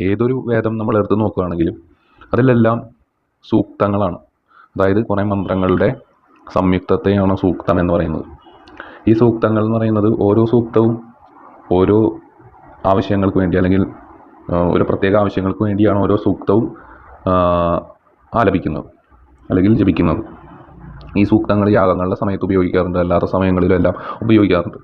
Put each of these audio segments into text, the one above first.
ഏതൊരു വേദം നമ്മൾ എടുത്ത് നോക്കുകയാണെങ്കിലും അതിലെല്ലാം സൂക്തങ്ങളാണ്. അതായത് കുറേ മന്ത്രങ്ങളുടെ സംയുക്തത്തെയാണ് സൂക്തം എന്ന് പറയുന്നത്. ഈ സൂക്തങ്ങൾ എന്ന് പറയുന്നത് ഓരോ സൂക്തവും ഓരോ ആവശ്യങ്ങൾക്ക് വേണ്ടി അല്ലെങ്കിൽ ഒരു പ്രത്യേക ആവശ്യങ്ങൾക്ക് വേണ്ടിയാണ് ഓരോ സൂക്തവും ആലപിക്കുന്നത് അല്ലെങ്കിൽ ജപിക്കുന്നത്. ഈ സൂക്തങ്ങൾ യാഗങ്ങളുടെ സമയത്ത് ഉപയോഗിക്കാറുണ്ട് അല്ലാത്ത സമയങ്ങളിലും എല്ലാം ഉപയോഗിക്കാറുണ്ട്.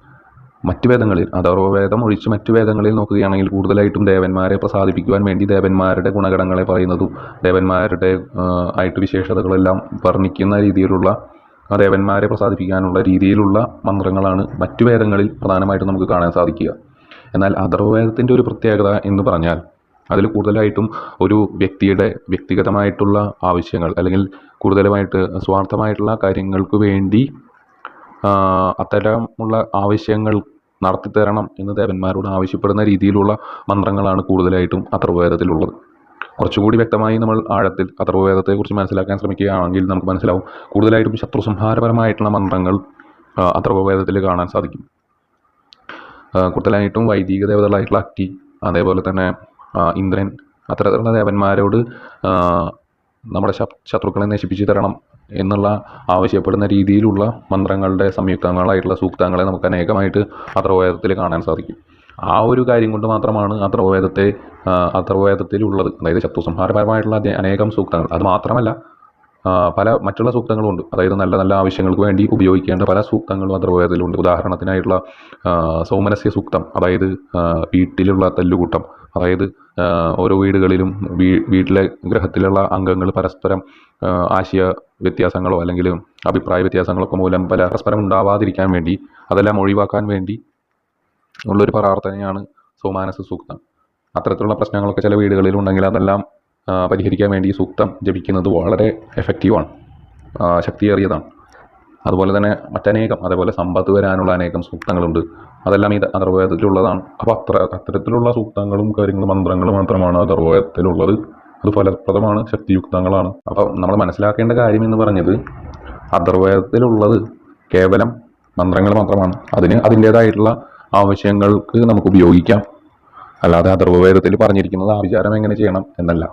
മറ്റ് വേദങ്ങളിൽ അഥർവവേദം ഒഴിച്ച് മറ്റ് വേദങ്ങളിൽ നോക്കുകയാണെങ്കിൽ കൂടുതലായിട്ടും ദേവന്മാരെ പ്രസാദിപ്പിക്കുവാൻ വേണ്ടി ദേവന്മാരുടെ ഗുണഗണങ്ങളെ പറയുന്നതും ദേവന്മാരുടെ ആയിട്ട് വിശേഷതകളെല്ലാം വർണിക്കുന്ന രീതിയിലുള്ള ആ ദേവന്മാരെ പ്രസാദിപ്പിക്കാനുള്ള രീതിയിലുള്ള മന്ത്രങ്ങളാണ് മറ്റു വേദങ്ങളിൽ പ്രധാനമായിട്ടും നമുക്ക് കാണാൻ സാധിക്കുക. എന്നാൽ അഥർവവേദത്തിന്റെ ഒരു പ്രത്യേകത എന്ന് പറഞ്ഞാൽ അതിൽ കൂടുതലായിട്ടും ഒരു വ്യക്തിയുടെ വ്യക്തിഗതമായിട്ടുള്ള ആവശ്യങ്ങൾ അല്ലെങ്കിൽ കൂടുതലുമായിട്ട് സ്വാർത്ഥമായിട്ടുള്ള കാര്യങ്ങൾക്ക് വേണ്ടി അത്തരമുള്ള ആവശ്യങ്ങൾ നടത്തിത്തരണം എന്ന് ദേവന്മാരോട് ആവശ്യപ്പെടുന്ന രീതിയിലുള്ള മന്ത്രങ്ങളാണ് കൂടുതലായിട്ടും അഥർവവേദത്തിലുള്ളത് കുറച്ചുകൂടി വ്യക്തമായി നമ്മൾ ആഴത്തിൽ അഥർവവേദത്തെക്കുറിച്ച് മനസ്സിലാക്കാൻ ശ്രമിക്കുകയാണെങ്കിൽ നമുക്ക് മനസ്സിലാവും കൂടുതലായിട്ടും ശത്രു സംഹാരപരമായിട്ടുള്ള മന്ത്രങ്ങൾ അത്രവേദത്തിൽ കാണാൻ സാധിക്കും. കൂടുതലായിട്ടും വൈദിക ദേവതകളായിട്ടുള്ള അക്കി അതേപോലെ തന്നെ ഇന്ദ്രൻ അത്തരത്തിലുള്ള ദേവന്മാരോട് നമ്മുടെ ശത്രുക്കളെ നശിപ്പിച്ചു തരണം എന്നുള്ള ആവശ്യപ്പെടുന്ന രീതിയിലുള്ള മന്ത്രങ്ങളുടെ സംയുക്തങ്ങളായിട്ടുള്ള സൂക്തങ്ങളെ നമുക്ക് അനേകമായിട്ട് അഥർവവേദത്തിൽ കാണാൻ സാധിക്കും. ആ ഒരു കാര്യം കൊണ്ട് മാത്രമാണ് അഥർവവേദത്തെ അത്രവേദത്തിലുള്ളത് അതായത് ശത്രുസംഹാരപരമായിട്ടുള്ള അനേകം സൂക്തങ്ങൾ. അത് മാത്രമല്ല പല മറ്റുള്ള സൂക്തങ്ങളുണ്ട്. അതായത് നല്ല നല്ല ആവശ്യങ്ങൾക്ക് വേണ്ടി ഉപയോഗിക്കേണ്ട പല സൂക്തങ്ങളും അഥർവവേദത്തിലുണ്ട്. ഉദാഹരണത്തിനായിട്ടുള്ള സൗമനസ്യ സൂക്തം. അതായത് വീട്ടിലുള്ള തല്ലുകൂട്ടം. അതായത് ഓരോ വീടുകളിലും വീട്ടിലെ ഗ്രഹത്തിലുള്ള അംഗങ്ങൾ പരസ്പരം ആശയ വ്യത്യാസങ്ങളോ അല്ലെങ്കിൽ അഭിപ്രായ വ്യത്യാസങ്ങളൊക്കെ മൂലം പല പരസ്പരം ഉണ്ടാവാതിരിക്കാൻ വേണ്ടി അതെല്ലാം ഒഴിവാക്കാൻ വേണ്ടി ഉള്ളൊരു പ്രാർത്ഥനയാണ് സോമാനസ സൂക്തം. അത്തരത്തിലുള്ള പ്രശ്നങ്ങളൊക്കെ ചില വീടുകളിൽ ഉണ്ടെങ്കിൽ അതെല്ലാം പരിഹരിക്കാൻ വേണ്ടി സൂക്തം ജപിക്കുന്നത് വളരെ എഫക്റ്റീവാണ് ശക്തിയേറിയതാണ്. അതുപോലെ തന്നെ മറ്റനേകം അതേപോലെ സമ്പത്ത് വരാനുള്ള അനേകം സൂക്തങ്ങളുണ്ട്. അതെല്ലാം ഈ അഥർവേദത്തിലുള്ളതാണ് അപ്പോൾ അത്ര അത്തരത്തിലുള്ള സൂക്തങ്ങളും കാര്യങ്ങളും മന്ത്രങ്ങളും മാത്രമാണ് അഥർവേദത്തിലുള്ളത് അത് ഫലപ്രദമാണ് ശക്തിയുക്തങ്ങളാണ്. അപ്പോൾ നമ്മൾ മനസ്സിലാക്കേണ്ട കാര്യം എന്ന് പറഞ്ഞത് അഥർവേദത്തിലുള്ളത് കേവലം മന്ത്രങ്ങൾ മാത്രമാണ്. അതിന് അതിന്റേതായിട്ടുള്ള ആവശ്യങ്ങൾക്ക് നമുക്ക് ഉപയോഗിക്കാം. അല്ലാതെ അഥർവവേദത്തിൽ പറഞ്ഞിരിക്കുന്നത് ആവിചാരം എങ്ങനെ ചെയ്യണം എന്നല്ല.